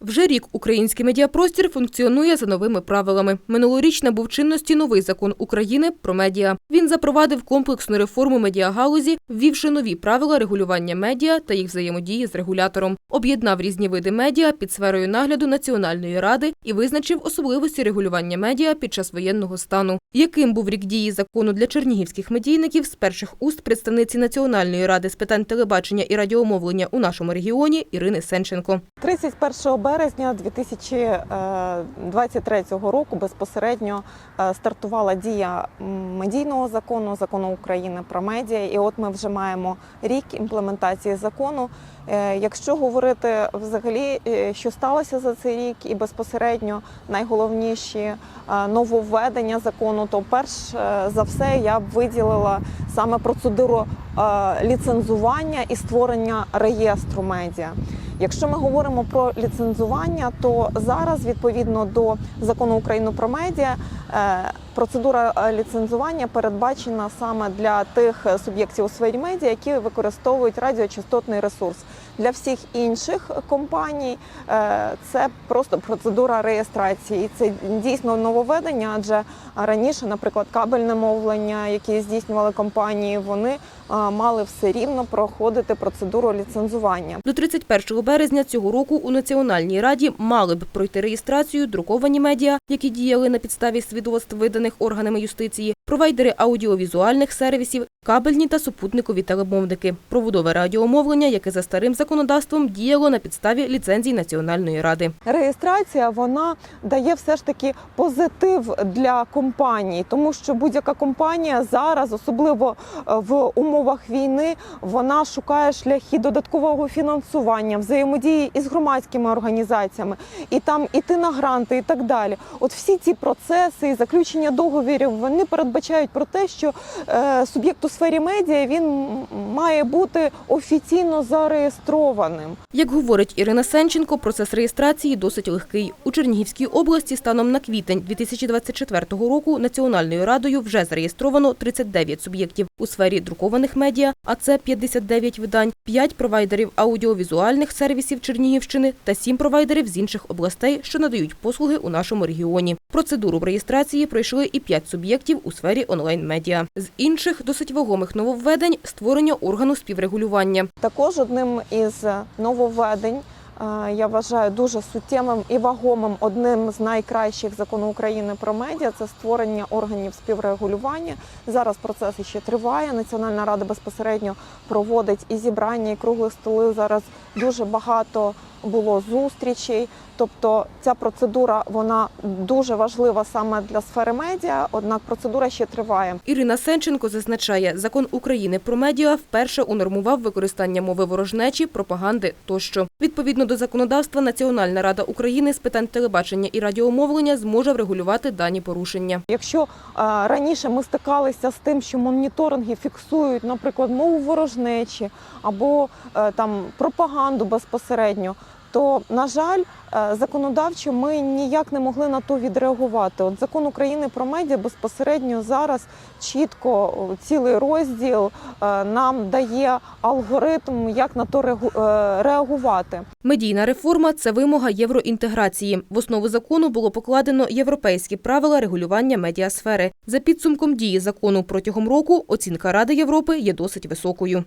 Вже рік український медіапростір функціонує за новими правилами. Минулоріч набув чинності новий закон України про медіа. Він запровадив комплексну реформу медіагалузі, ввівши нові правила регулювання медіа та їх взаємодії з регулятором. Об'єднав різні види медіа під сферою нагляду Національної ради і визначив особливості регулювання медіа під час воєнного стану. Яким був рік дії закону для чернігівських медійників з перших уст представниці Національної ради з питань телебачення і радіомовлення у нашому регіоні Ірини Сенченко. 31 березня 2023 року безпосередньо е, стартувала дія медійного закону, закону України про медіа. І от ми вже маємо рік імплементації закону. Е, Якщо говорити взагалі, е, що сталося за цей рік, і безпосередньо найголовніші е, нововведення закону, то перш е, за все я б виділила саме процедуру е, ліцензування і створення реєстру медіа. Якщо ми говоримо про ліцензування, то зараз відповідно до закону України про медіа е, процедура е, ліцензування передбачена саме для тих суб'єктів у сфері медіа, які використовують радіочастотний ресурс. Для всіх інших компаній е, це просто процедура реєстрації. Це дійсно нововведення, адже раніше, наприклад, кабельне мовлення, які здійснювали компанії, вони е, мали все рівно проходити процедуру ліцензування. До 31 березня цього року у Національній раді мали б пройти реєстрацію друковані медіа, які діяли на підставі свідоцтв, виданих органами юстиції, провайдери аудіовізуальних сервісів, кабельні та супутникові телемовники, проводове радіомовлення, яке за старим законодавством діяло на підставі ліцензій Національної ради. Реєстрація вона дає все ж таки позитив для компаній, тому що будь-яка компанія зараз, особливо е, в умовах війни, вона шукає шляхи додаткового фінансування, взаємодії із громадськими організаціями, і там іти на гранти, і так далі. От всі ці процеси і заключення договірів вони передбачають про те, що е, суб'єкт у сфері медіа він має бути офіційно зареєстрованим. Як говорить Ірина Сенченко, процес реєстрації досить легкий. У Чернігівській області станом на квітень 2024 року Національною радою вже зареєстровано 39 суб'єктів у сфері друкованих медіа, а це 59 видань, 5 провайдерів аудіовізуальних сервісів Чернігівщини та 7 провайдерів з інших областей, що надають послуги у нашому регіоні. Процедуру реєстрації пройшли і 5 суб'єктів у сфері онлайн-медіа. З інших досить вагомих нововведень – створення органу співрегулювання. Також одним із нововведень, е, я вважаю дуже суттєвим і вагомим, одним з найкращих закону України про медіа це створення органів співрегулювання. Зараз процес ще триває. Національна рада безпосередньо проводить і зібрання, і круглих столи. Зараз дуже багато було зустрічей. Тобто ця процедура вона дуже важлива саме для сфери медіа, однак процедура ще триває. Ірина Сенченко зазначає, закон України про медіа вперше унормував використання мови ворожнечі, пропаганди тощо. Відповідно до законодавства, Національна рада України з питань телебачення і радіомовлення зможе врегулювати дані порушення. Якщо е, раніше ми стикалися з тим, що моніторинги фіксують, наприклад, мову ворожнечі або е, там пропаганду безпосередньо, то на жаль, е, законодавчо ми ніяк не могли на то відреагувати. От закон України про медіа безпосередньо зараз чітко цілий розділ е, нам дає алгоритм, як на то е, реагувати. Медійна реформа – це вимога євроінтеграції. В основу закону було покладено європейські правила регулювання медіасфери. За підсумком дії закону протягом року оцінка Ради Європи є досить високою.